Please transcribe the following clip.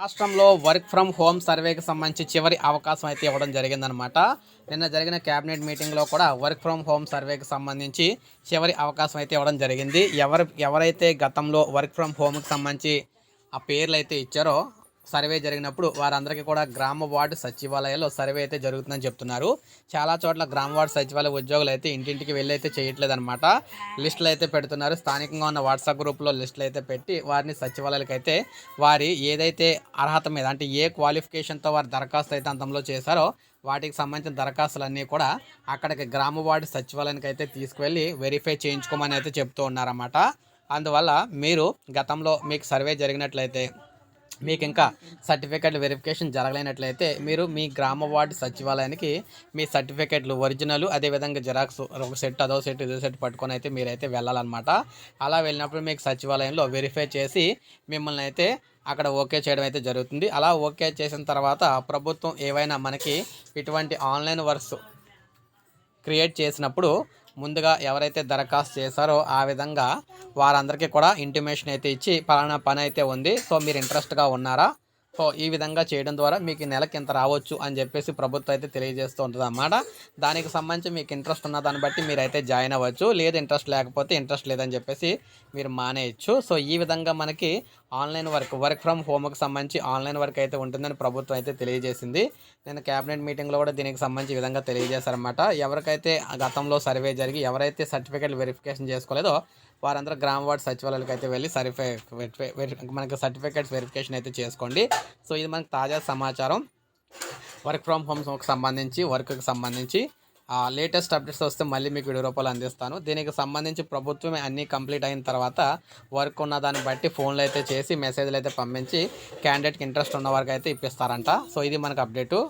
రాష్ట్రంలో work from home సర్వేకి సంబంధించి చివరి అవకాశం అయితే ఇవ్వడం జరిగిందనమాట నిన్న జరిగిన క్యాబినెట్ మీటింగ్లో కూడా వర్క్ ఫ్రమ్ హోమ్ సర్వేకి సంబంధించి చివరి అవకాశం అయితే ఇవ్వడం జరిగింది. ఎవరు ఎవరైతే గతంలో వర్క్ ఫ్రమ్ హోమ్కి సంబంధించి ఆ పేర్లు అయితే ఇచ్చారో సర్వే జరిగినప్పుడు వారందరికీ కూడా గ్రామ వార్డు సచివాలయాల్లో సర్వే అయితే జరుగుతుందని చెప్తున్నారు. చాలా చోట్ల గ్రామ వార్డు సచివాలయ ఉద్యోగులు అయితే ఇంటింటికి వెళ్ళి అయితే చేయట్లేదు లిస్టులు అయితే పెడుతున్నారు. స్థానికంగా ఉన్న వాట్సాప్ గ్రూప్లో లిస్టులు అయితే పెట్టి వారిని సచివాలయాలకు అయితే వారి ఏదైతే అర్హత మీద అంటే ఏ క్వాలిఫికేషన్తో వారు దరఖాస్తు అయితే అంతంలో చేశారో వాటికి సంబంధించిన దరఖాస్తులన్నీ కూడా అక్కడికి గ్రామ వార్డు సచివాలయానికి అయితే తీసుకువెళ్ళి వెరిఫై చేయించుకోమని అయితే చెప్తూ ఉన్నారన్నమాట. అందువల్ల మీరు గతంలో మీకు సర్వే జరిగినట్లయితే మీకు ఇంకా సర్టిఫికేట్ వెరిఫికేషన్ జరగలేనట్లయితే మీరు మీ గ్రామ వార్డు సచివాలయానికి మీ సర్టిఫికేట్లు ఒరిజినల్ అదేవిధంగా జిరాక్స్ ఒక సెట్ అదో సెట్ ఇదో సెట్ పట్టుకొని అయితే మీరైతే వెళ్ళాలన్నమాట. అలా వెళ్ళినప్పుడు మీకు సచివాలయంలో వెరిఫై చేసి మిమ్మల్ని అయితే అక్కడ ఓకే చేయడం అయితే జరుగుతుంది. అలా ఓకే చేసిన తర్వాత ప్రభుత్వం ఏవైనా మనకి ఇటువంటి ఆన్లైన్ వర్క్స్ క్రియేట్ చేసినప్పుడు ముందుగా ఎవరైతే దరఖాస్తు చేశారో ఆ విధంగా వారందరికీ కూడా ఇంటిమేషన్ అయితే ఇచ్చి పలానా పని అయితే ఉంది. సో మీరు ఇంట్రెస్ట్గా ఉన్నారా? సో ఈ విధంగా చేయడం ద్వారా మీకు నెలకి ఇంత రావచ్చు అని చెప్పేసి ప్రభుత్వం అయితే తెలియజేస్తూ ఉంటుంది అన్నమాట దానికి సంబంధించి మీకు ఇంట్రెస్ట్ ఉన్న దాన్ని బట్టి మీరు అయితే జాయిన్ అవ్వచ్చు. లేదు ఇంట్రెస్ట్ లేకపోతే ఇంట్రెస్ట్ లేదని చెప్పేసి మీరు మానేయచ్చు. సో ఈ విధంగా మనకి ఆన్లైన్ వర్క్ వర్క్ ఫ్రమ్ హోమ్కి సంబంధించి ఆన్లైన్ వర్క్ అయితే ఉంటుందని ప్రభుత్వం అయితే తెలియజేసింది. నేను క్యాబినెట్ మీటింగ్లో కూడా దీనికి సంబంధించి ఈ విధంగా తెలియజేశారన్నమాట. ఎవరికైతే గతంలో సర్వే జరిగి ఎవరైతే సర్టిఫికేట్ వెరిఫికేషన్ చేసుకోలేదో వారందరూ గ్రామ వార్డ్ సచివాలయాలకు అయితే వెళ్ళి సర్టిఫై మనకి సర్టిఫికేట్స్ వెరిఫికేషన్ అయితే చేసుకోండి. సో ఇది మనకు తాజా సమాచారం. వర్క్ ఫ్రమ్ హోమ్స్కి సంబంధించి వర్క్కి సంబంధించి లేటెస్ట్ అప్డేట్స్ వస్తే మళ్ళీ మీకు వీడియో రూపాయలు అందిస్తాను. దీనికి సంబంధించి ప్రభుత్వమే అన్నీ కంప్లీట్ అయిన తర్వాత వర్క్ ఉన్న దాన్ని బట్టి ఫోన్లు అయితే చేసి మెసేజ్లు అయితే పంపించి క్యాండిడేట్కి ఇంట్రెస్ట్ ఉన్న వరకు అయితే ఇప్పిస్తారంట. సో ఇది మనకు అప్డేటు.